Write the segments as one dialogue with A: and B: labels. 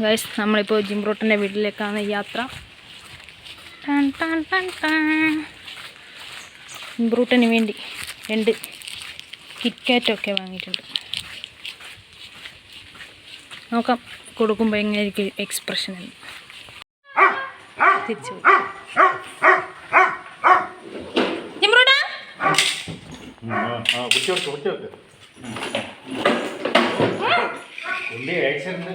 A: Guys നമ്മളിപ്പോൾ ജിംബ്രോട്ടന്റെ വീട്ടിലേക്കാണ് യാത്ര. ജിംബ്രൂട്ടന് വേണ്ടി രണ്ട് കിറ്റ്കാറ്റൊക്കെ വാങ്ങിയിട്ടുണ്ട്. നോക്കാം കൊടുക്കുമ്പോൾ എങ്ങനെയായിരിക്കും എക്സ്പ്രഷൻ എന്ന്. തിരിച്ചു. ജിംബ്രൂട്ടാ
B: ആക്സിഡന്റ്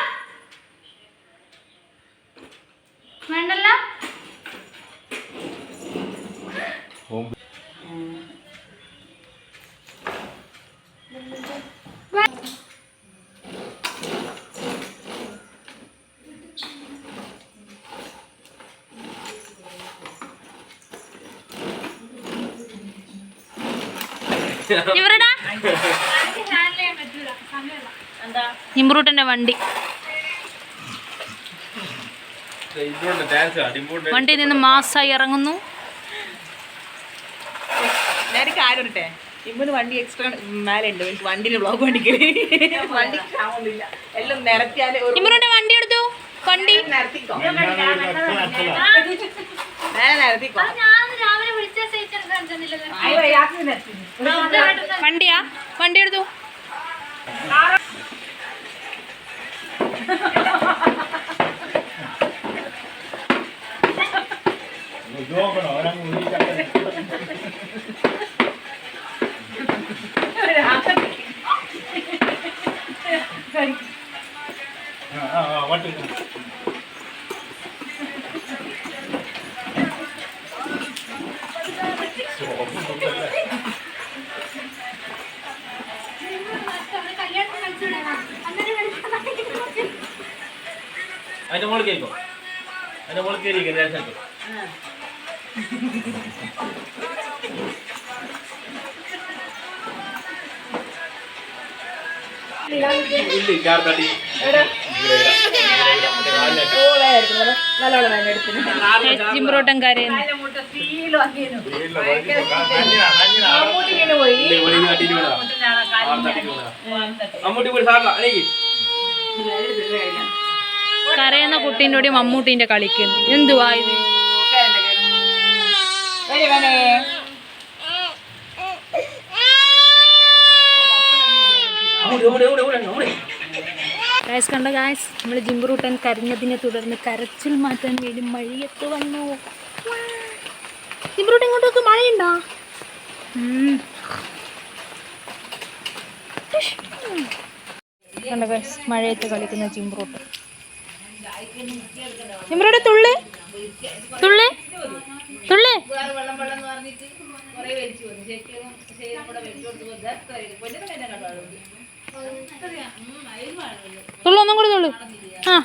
A: ഇവരടാ ഇമ്പ്രൂട്ടന്റെ വണ്ടി. വണ്ടിയിൽ നിന്ന് മാസായി ഇറങ്ങുന്നു.
C: ഞാനൊരു കാര്യം ഇട്ടെ ഇമ്മന് വണ്ടി എക്സ്ട്രാ എനിക്ക് വണ്ടിയിൽ ബ്ലോക്ക് വണ്ടിക്കൽ വണ്ടി എല്ലാം
A: നിരത്തിയാൽ വണ്ടി എടുത്തു? വണ്ടി.
C: നിരത്തിക്കോ? മേലെ നിരത്തിക്കോ?
A: വണ്ടിയാ വണ്ടി എടുത്തു
B: വണ്ടി അതിന്റെ മോളിൽ കയറിക്കോ. അതിന്റെ മോളിൽ കയറിയിരിക്കും
C: രേഷനക്ക്
A: ചിമ്പ്രോട്ടം കരയുന്നു
B: അമ്മൂട്ടി പോയി. സാറില്ല അല്ലെങ്കിൽ
A: കരയുന്ന കുട്ടീന്റെ കൂടി മമ്മൂട്ടീന്റെ കളിക്കുന്നു. എന്തുവാ ഇത്? ഗായ്സ് കണ്ട ഗായ്സ് നമ്മൾ ജിംബ്രൂട്ടൻ കരഞ്ഞതിനെ തുടർന്ന് കരച്ചിൽ മാറ്റാൻ വേണ്ടി മഴയത്ത് വന്നു. ജിംബ്രൂട്ടൻ ഇങ്ങോട്ടൊക്കെ മഴയുണ്ടോ. കണ്ട ഗായ്സ് മഴയത്ത് കളിക്കുന്ന ജിംബ്രൂട്ടൻ ജിംബ്രൂടെ തുള്ളി. തുള്ളി. തുള്ളി. തുള്ളൊന്നും കൂടി തുള്ളു. ആ.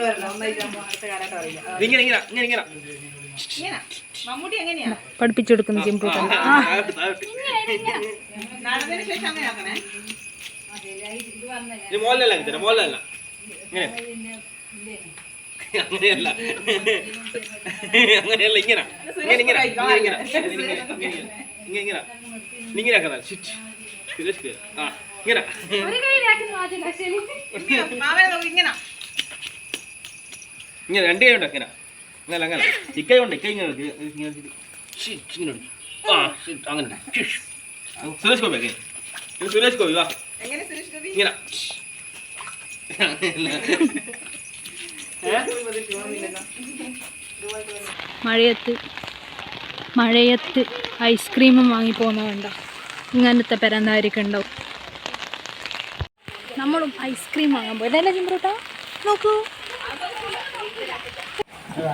C: വരണം ഒന്നായിട്ട് ആകുമ്പോൾ പോയി കാലത്ത് കളിക്കും
B: ഇങ്ങനെ ഇങ്ങനെ ഇങ്ങനെ ഇങ്ങനെ
A: പഠിപ്പിച്ചു കൊടുക്കുന്നു.
C: നടന്നതിന് ശേഷം അങ്ങനെ
B: മോളിലല്ല ഇങ്ങനെ അങ്ങനെയല്ല അങ്ങനെയല്ല ഇങ്ങനെ ഇങ്ങനെ ഇങ്ങനെ ഇങ്ങനെ ഇങ്ങനെ ഇങ്ങനെ ഇങ്ങനെ ഇങ്ങനെ ഇങ്ങനെ ആ ഇങ്ങനെ. രണ്ട് കൈ ഉണ്ട് ഇങ്ങനെ. അങ്ങനെ അങ്ങനെ ഇക്കൈ ഉണ്ട് ഇക്കൈ ആ അങ്ങനെ സുരേഷ് ഗോപി അങ്ങനെ സുരേഷ് ഗോപി വാ. ഇങ്ങനെ.
A: മഴയത്ത് മഴയത്ത് ഐസ്ക്രീമും വാങ്ങിപ്പോകുന്ന വേണ്ട ഇങ്ങനത്തെ പെരന്തായിരിക്കും നമ്മളും ഐസ്ക്രീം വാങ്ങാൻ പോയി. അതല്ലേ ജിംബ്രൂട്ടാ നോക്കൂ.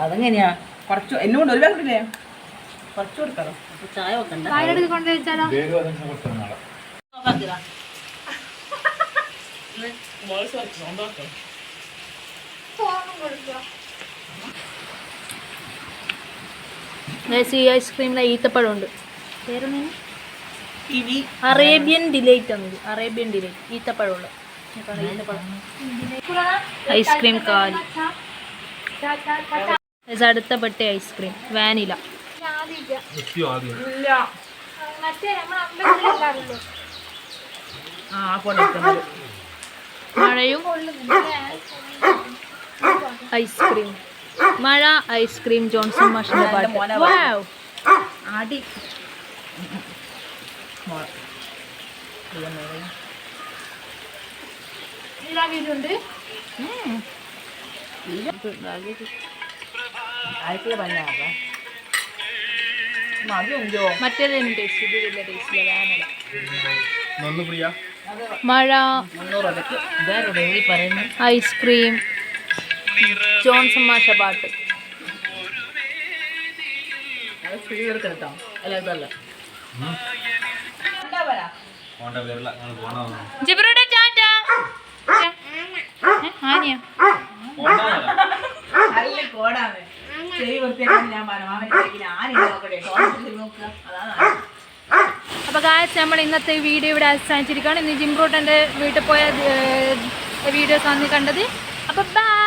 C: അതെങ്ങനെയാ? കുറച്ച് എന്നോട് ഒരു ബാങ്കില്ലേ കുറച്ച് കൊടുക്കാലോ അപ്പൊ ചായ വെക്കണ്ട.
A: വായിലെടുത്ത് കൊണ്ട് വെച്ചാലോ? ഈ ഐസ്ക്രീമിലെ ഈത്തപ്പഴം ഉണ്ട് പേരൊന്നും അറേബ്യൻ ഡിലൈറ്റ് ആണ് അറേബ്യൻ ഡിലൈറ്റ് ഈത്തപ്പഴമുള്ള. ഐസ്ക്രീം കാലി അടുത്ത പെട്ടി ഐസ്ക്രീം വാനില. മഴയും ഐസ്ക്രീം. മഴ ഐസ്ക്രീം ജോൺസൺ മാഷിന്റെ പാട്ട്.
C: മോനെ
B: പ്രിയ.
A: മഴ. ഐസ്ക്രീം ജോൺസൺ മാഷ പാട്ട്.
C: അത് ആദ്യം.
A: അപ്പോൾ കാശ് നമ്മൾ ഇന്നത്തെ വീഡിയോ ഇവിടെ അവസാനിച്ചിരിക്കുകയാണ്. ഇന്ന് ജിംബ്രൂട്ടന്റെ വീട്ടിൽ പോയ വീഡിയോസ് ആണ് കണ്ടത്. അപ്പോൾ ബൈ